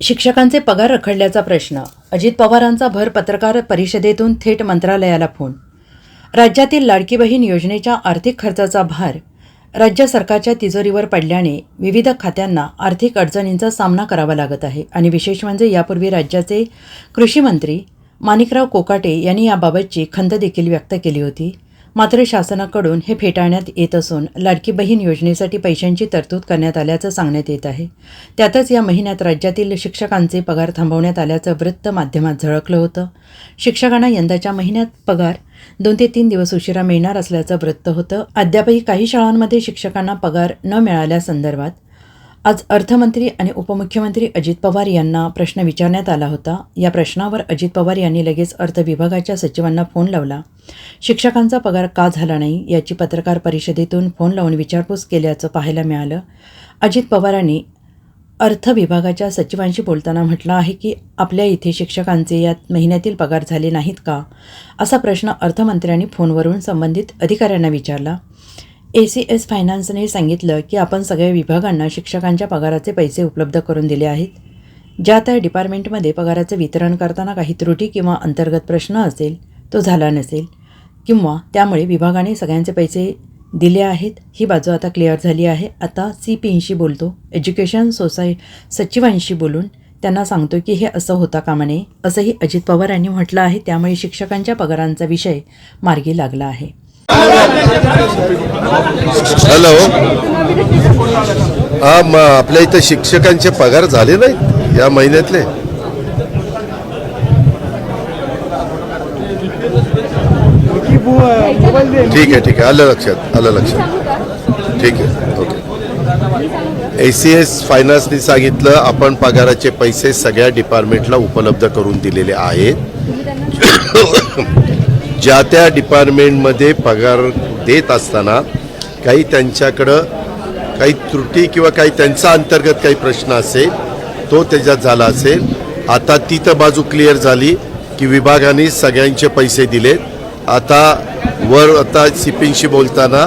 शिक्षकांचे पगार रखडल्याचा प्रश्न. अजित पवारांचा भर पत्रकार परिषदेतून थेट मंत्रालयाला फोन. राज्यातील लाडकी बहीण योजनेच्या आर्थिक खर्चाचा भार. राज्य सरकारच्या तिजोरीवर पडल्याने विविध खात्यांना आर्थिक अडचणींचा सामना करावा लागत आहे आणि विशेष म्हणजे यापूर्वी राज्याचे कृषी मंत्री माणिकराव कोकाटे यांनी याबाबतची खंत देखील व्यक्त केली होती. मात्र शासनाकडून हे फेटाळण्यात येत असून लाडकी बहीण योजनेसाठी पैशांची तरतूद करण्यात आल्याचं सांगण्यात येत आहे. त्यातच या महिन्यात राज्यातील शिक्षकांचे पगार थांबवण्यात आल्याचं वृत्त माध्यमात झळकलं होतं. शिक्षकांना यंदाच्या महिन्यात पगार दोन ते तीन दिवस उशिरा मिळणार असल्याचं वृत्त होतं. अद्यापही काही शाळांमध्ये शिक्षकांना पगार न मिळाल्यासंदर्भात आज अर्थमंत्री आणि उपमुख्यमंत्री अजित पवार यांना प्रश्न विचारण्यात आला होता. या प्रश्नावर अजित पवार यांनी लगेच अर्थ विभागाच्या सचिवांना फोन लावला. शिक्षकांचा पगार का झाला नाही याची पत्रकार परिषदेतून फोन लावून विचारपूस केल्याचं पाहायला मिळालं. अजित पवारांनी अर्थ विभागाच्या सचिवांशी बोलताना म्हटलं आहे की आपल्या इथे शिक्षकांचे या महिन्यातील पगार झाले नाहीत का? असा प्रश्न अर्थमंत्र्यांनी फोनवरून संबंधित अधिकाऱ्यांना विचारला. ए सी एस फायनान्सने सांगितलं की आपण सगळ्या विभागांना शिक्षकांच्या पगाराचे पैसे उपलब्ध करून दिले आहेत. ज्या त्या डिपार्टमेंटमध्ये पगाराचं वितरण करताना काही त्रुटी किंवा अंतर्गत प्रश्न असेल तो झाला नसेल किंवा त्यामुळे विभागाने सगळ्यांचे पैसे दिले आहेत ही बाजू आता क्लिअर झाली आहे. आता सी पींशी बोलतो. एज्युकेशन सोसाय सचिवांशी बोलून त्यांना सांगतो की हे असं होता कामा नये असंही अजित पवार यांनी म्हटलं आहे. त्यामुळे शिक्षकांच्या पगारांचा विषय मार्गी लागला आहे. हॅलो. हा मग आपल्या इथं शिक्षकांचे पगार झाले नाहीत या महिन्यातले. ठीक आहे ठीक आहे. आलं लक्षात आलं लक्षात. ठीक आहे ओके. ए सी एस फायनान्सने सांगितलं आपण पगाराचे पैसे सगळ्या डिपार्टमेंटला उपलब्ध करून दिलेले आहेत. ज्या त्या डिपार्टमेंटमध्ये पगार देत असताना काही त्यांच्याकडं काही त्रुटी किंवा काही त्यांचा अंतर्गत काही प्रश्न असेल तो त्याच्यात झाला असेल. आता ती तर बाजू क्लिअर झाली की विभागाने सगळ्यांचे पैसे दिलेत. आता वर आता सिपिंगशी बोलताना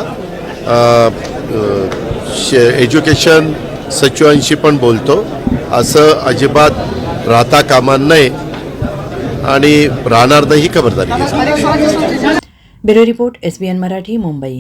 एज्युकेशन सचिवांशी पण बोलतो. असं अजिबात राहता कामा नये. आणि राहणार नाही ही खबरदारी. घ्यायची bureau report S B N Marathi Mumbai.